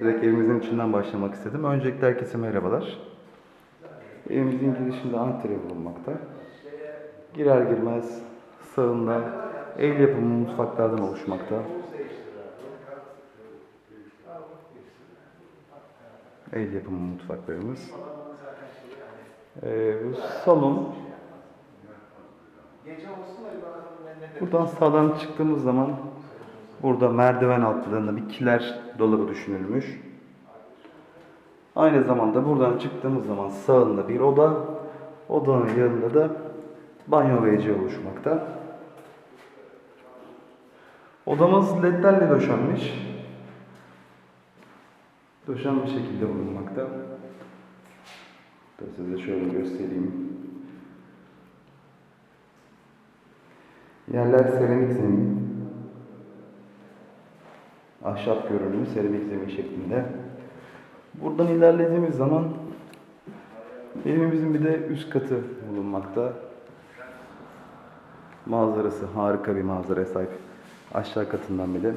Direkt evimizin içinden başlamak istedim. Öncelikle herkese merhabalar. Evimizin girişinde antre bulunmakta. Girer girmez sağında el yapımı mutfaklardan oluşmakta. El yapımı mutfaklarımız. Ee, salon. Buradan sağdan çıktığımız zaman burada merdiven altlarında bir kiler dolabı düşünülmüş. Aynı zamanda buradan çıktığımız zaman sağında bir oda, odanın yanında da banyo ve oluşmakta. Odamız ledlerle döşenmiş. Döşenmiş şekilde bulunmakta. Size şöyle göstereyim. Yerler seramik zemin. Ahşap görünümlü seramik zemin şeklinde. Buradan ilerlediğimiz zaman evimizin bir de üst katı bulunmakta. Manzarası harika bir manzaraya sahip. Aşağı katından bile.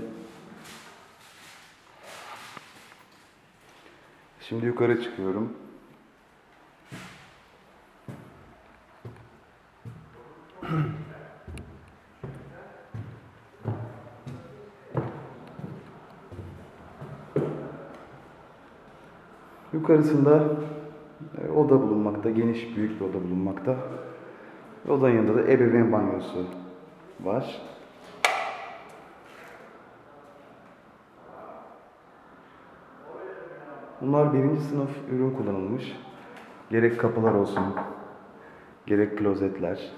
Şimdi yukarı çıkıyorum. Yukarısında e, oda bulunmakta, geniş büyük bir oda bulunmakta. Odanın yanında da ebeveyn banyosu var. Bunlar birinci sınıf ürün kullanılmış. Gerek kapılar olsun, gerek klozetler.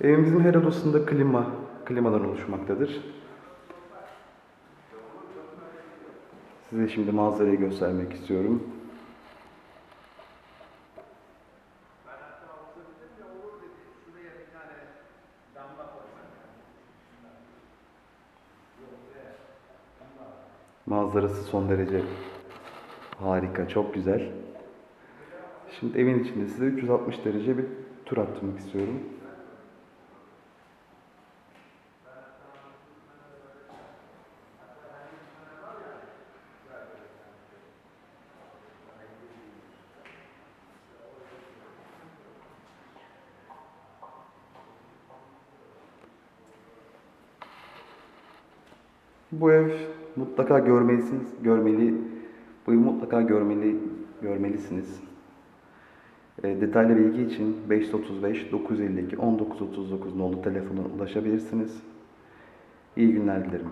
Evimizin her odasında klima, klimadan oluşmaktadır. Size şimdi manzarayı göstermek istiyorum. Manzarası son derece harika, çok güzel. Şimdi evin içinde size 360 derece bir tur attırmak istiyorum. Bu ev mutlaka görmelisiniz, görmeli. Bu evi mutlaka görmeli, görmelisiniz. E, detaylı bilgi için 535 952 1939 nolu telefonuna ulaşabilirsiniz. İyi günler dilerim.